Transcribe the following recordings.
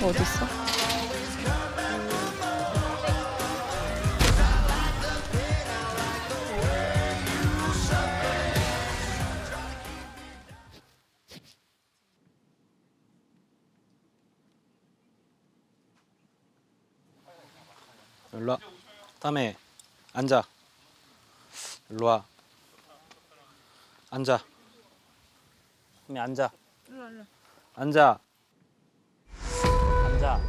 어디 있어? 일로 와. 땀에 앉아. 일로 와. 앉아. 땀에 앉아. 앉아. 앉아.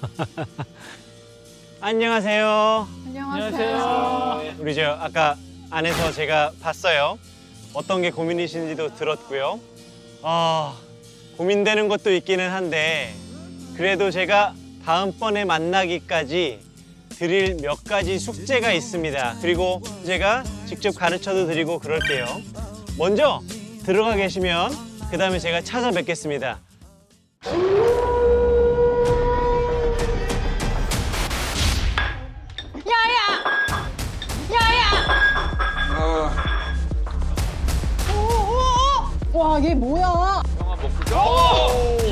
안녕하세요. 안녕하세요. 우리 저 아까 안에서 제가 봤어요. 어떤 게 고민이신지도 들었고요. 아 고민되는 것도 있기는 한데 그래도 제가 다음번에 만나기까지 드릴 몇 가지 숙제가 있습니다. 그리고 제가 직접 가르쳐도 드리고 그럴게요. 먼저 들어가 계시면 그 다음에 제가 찾아뵙겠습니다. 와, 얘 뭐야?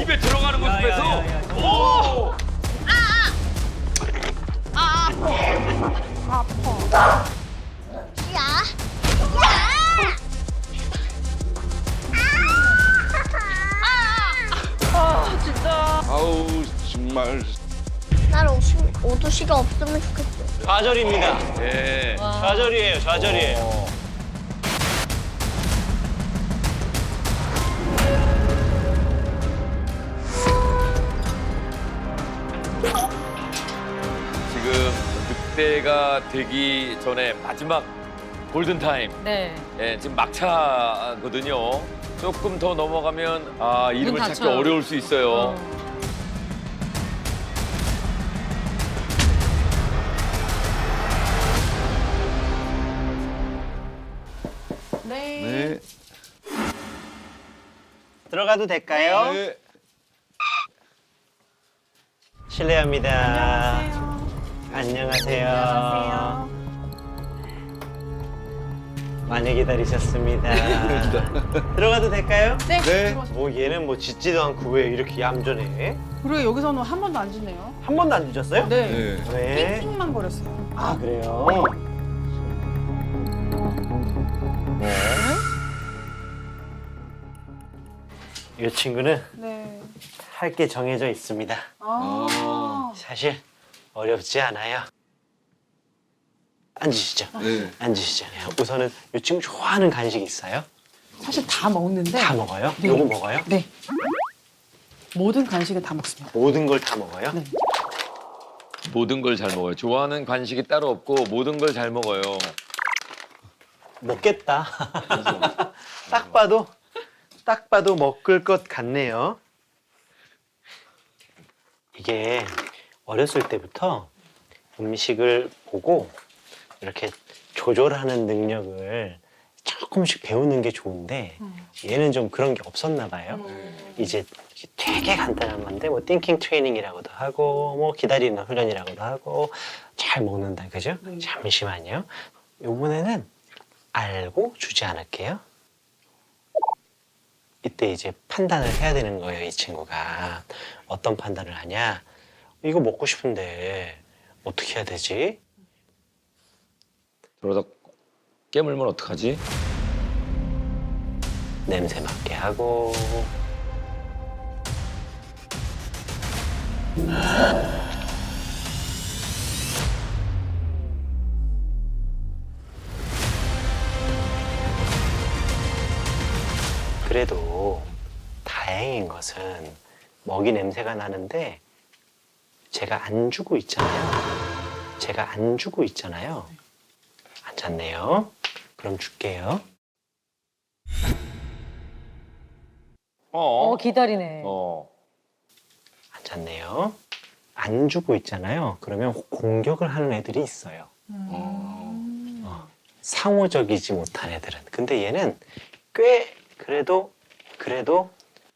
입에 들어가는 모습에서 정말 날 오시, 오두시가 없으면 좋겠어. 좌절입니다. 예. 좌절이에요, 좌절이에요. 지금 늑대가 되기 전에 마지막 골든 타임. 네. 예, 지금 막차거든요. 조금 더 넘어가면 아 이름을 찾기. 어려울 수 있어요. 네. 네. 들어가도 될까요? 네. 실례합니다. 안녕하세요. 많이 기다리셨습니다. 들어가도 될까요? 네. 네. 뭐 얘는 뭐 짖지도 않고 왜 이렇게 얌전해? 그리고 여기서는 한 번도 안 지네요. 한 번도 안 짖었어요? 네. 네. 왜? 핑만 거렸어요. 아 그래요? 이 친구는 네. 할 게 정해져 있습니다. 아. 사실 어렵지 않아요. 앉으시죠. 네. 앉으시죠. 우선은 이 친구 좋아하는 간식 있어요? 사실 다 먹는데. 다 먹어요? 네. 요거 먹어요? 네. 모든 간식은 다 먹습니다. 모든 걸 다 먹어요? 네. 모든 걸 잘 먹어요. 좋아하는 간식이 따로 없고 모든 걸 잘 먹어요. 먹겠다. 딱 봐도 딱 봐도 먹을 것 같네요. 이게 어렸을 때부터 음식을 보고 이렇게 조절하는 능력을 조금씩 배우는 게 좋은데 얘는 좀 그런 게 없었나 봐요. 이제 되게 간단한 건데 뭐 띵킹 트레이닝이라고도 하고 뭐 기다리는 훈련이라고도 하고 잘 먹는다 그죠? 잠시만요. 요번에는 알고 주지 않을게요. 이때 이제 판단을 해야 되는 거예요, 이 친구가. 어떤 판단을 하냐? 이거 먹고 싶은데 어떻게 해야 되지? 그러다 깨물면 어떡하지? 냄새 맡게 하고. 그래도 다행인 것은 먹이 냄새가 나는데 제가 안 주고 있잖아요. 제가 안 주고 있잖아요. 앉았네요. 그럼 줄게요. 어. 어, 기다리네. 어. 앉았네요. 안 주고 있잖아요. 그러면 공격을 하는 애들이 있어요. 어, 상호적이지 못한 애들은. 근데 얘는 꽤 그래도 그래도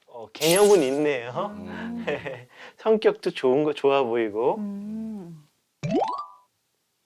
어, 개념은 있네요. 성격도 좋은 거 좋아 보이고. 음.